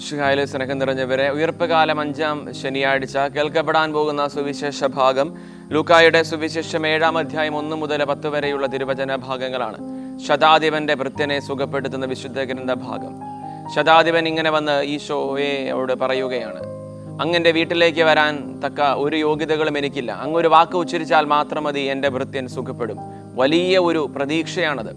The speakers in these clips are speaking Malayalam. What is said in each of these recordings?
ഷിഹായിലെ സ്നേഹം നിറഞ്ഞവരെ ഉയർപ്പ് കാലം അഞ്ചാം ശനിയാഴ്ച കേൾക്കപ്പെടാൻ പോകുന്ന സുവിശേഷ ഭാഗം ലൂക്കായുടെ സുവിശേഷം ഏഴാം അധ്യായം ഒന്ന് മുതൽ പത്ത് വരെയുള്ള തിരുവചന ഭാഗങ്ങളാണ്. ശതാധിപന്റെ വൃത്യനെ സുഖപ്പെടുത്തുന്ന വിശുദ്ധ ഗ്രന്ഥ ഭാഗം. ശതാധിപൻ ഇങ്ങനെ വന്ന് ഈശോയെ ഈശോയോട് പറയുകയാണ് അങ്ങന്റെ വീട്ടിലേക്ക് വരാൻ തക്ക ഒരു യോഗ്യതകളും എനിക്കില്ല. അങ്ങ് ഒരു വാക്ക് ഉച്ചരിച്ചാൽ മാത്രം മതി എന്റെ വൃത്യൻ സുഖപ്പെടും. വലിയ ഒരു പ്രതീക്ഷയാണത്.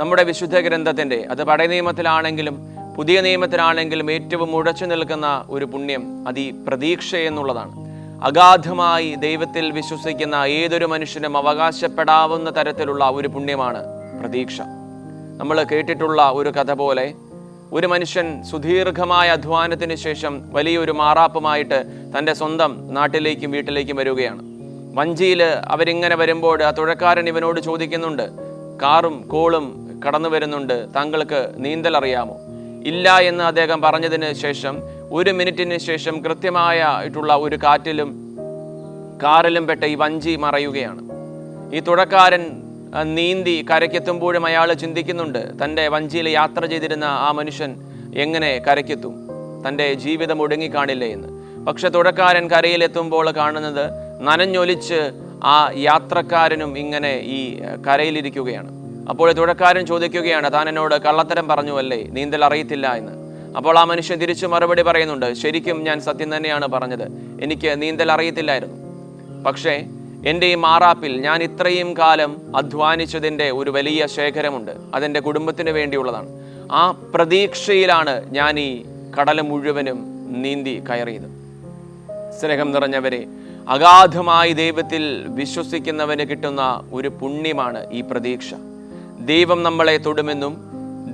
നമ്മുടെ വിശുദ്ധ ഗ്രന്ഥത്തിന്റെ അത് പഴയ നിയമത്തിലാണെങ്കിലും പുതിയ നിയമത്തിലാണെങ്കിലും ഏറ്റവും ഉഴച്ചു നിൽക്കുന്ന ഒരു പുണ്യം അത് ഈ പ്രതീക്ഷ എന്നുള്ളതാണ്. അഗാധമായി ദൈവത്തിൽ വിശ്വസിക്കുന്ന ഏതൊരു മനുഷ്യനും അവകാശപ്പെടാവുന്ന തരത്തിലുള്ള ഒരു പുണ്യമാണ് പ്രതീക്ഷ. നമ്മൾ കേട്ടിട്ടുള്ള ഒരു കഥ പോലെ ഒരു മനുഷ്യൻ സുദീർഘമായ അധ്വാനത്തിന് ശേഷം വലിയൊരു മാറാപ്പുമായിട്ട് തന്റെ സ്വന്തം നാട്ടിലേക്കും വീട്ടിലേക്കും വരികയാണ്. വഞ്ചിയിൽ അവരിങ്ങനെ വരുമ്പോൾ ആ തുഴക്കാരൻ ഇവനോട് ചോദിക്കുന്നുണ്ട് കാറും കോളും കടന്നു വരുന്നുണ്ട് താങ്കൾക്ക് നീന്തൽ അറിയാമോ ഇല്ല എന്ന് അദ്ദേഹം പറഞ്ഞതിന് ശേഷം ഒരു മിനിറ്റിന് ശേഷം കൃത്യമായിട്ടുള്ള ഒരു കാറ്റിലും കാറിലും പെട്ട ഈ വഞ്ചി മറയുകയാണ്. ഈ തുഴക്കാരൻ നീന്തി കരയ്ക്കെത്തുമ്പോഴും അയാൾ ചിന്തിക്കുന്നുണ്ട് തന്റെ വഞ്ചിയിൽ യാത്ര ചെയ്തിരുന്ന ആ മനുഷ്യൻ എങ്ങനെ കരയ്ക്കെത്തും? തന്റെ ജീവിതം ഒടുങ്ങിക്കാണില്ലേ എന്ന്. പക്ഷെ തുഴക്കാരൻ കരയിലെത്തുമ്പോൾ കാണുന്നത് നനഞ്ഞൊലിച്ച് ആ യാത്രക്കാരനും ഇങ്ങനെ ഈ കരയിലിരിക്കുകയാണ്. അപ്പോൾ തുഴക്കാരൻ ചോദിക്കുകയാണ് താൻ എന്നോട് കള്ളത്തരം പറഞ്ഞുവല്ലേ? നീന്തൽ അറിയത്തില്ല എന്ന്. അപ്പോൾ ആ മനുഷ്യൻ തിരിച്ചു മറുപടി പറയുന്നുണ്ട് ശരിക്കും ഞാൻ സത്യം തന്നെയാണ് പറഞ്ഞത്. എനിക്ക് നീന്തൽ അറിയത്തില്ലായിരുന്നു. പക്ഷേ എന്റെ ഈ മാറാപ്പിൽ ഞാൻ ഇത്രയും കാലം അധ്വാനിച്ചതിന്റെ ഒരു വലിയ ശേഖരമുണ്ട്. അതെന്റെ കുടുംബത്തിന് വേണ്ടിയുള്ളതാണ്. ആ പ്രതീക്ഷയിലാണ് ഞാൻ ഈ കടല മുഴുവനും നീന്തി കയറിയത്. സ്നേഹം നിറഞ്ഞവരെ അഗാധമായി ദൈവത്തിൽ വിശ്വസിക്കുന്നവന് കിട്ടുന്ന ഒരു പുണ്യമാണ് ഈ പ്രതീക്ഷ. ദൈവം നമ്മളെ തൊടുമെന്നും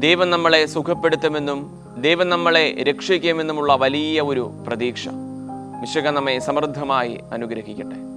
ദൈവം നമ്മളെ സുഖപ്പെടുത്തുമെന്നും ദൈവം നമ്മളെ രക്ഷിക്കുമെന്നുമുള്ള വലിയ ഒരു പ്രതീക്ഷ. വിശുഖ നമ്മെ സമൃദ്ധമായി അനുഗ്രഹിക്കട്ടെ.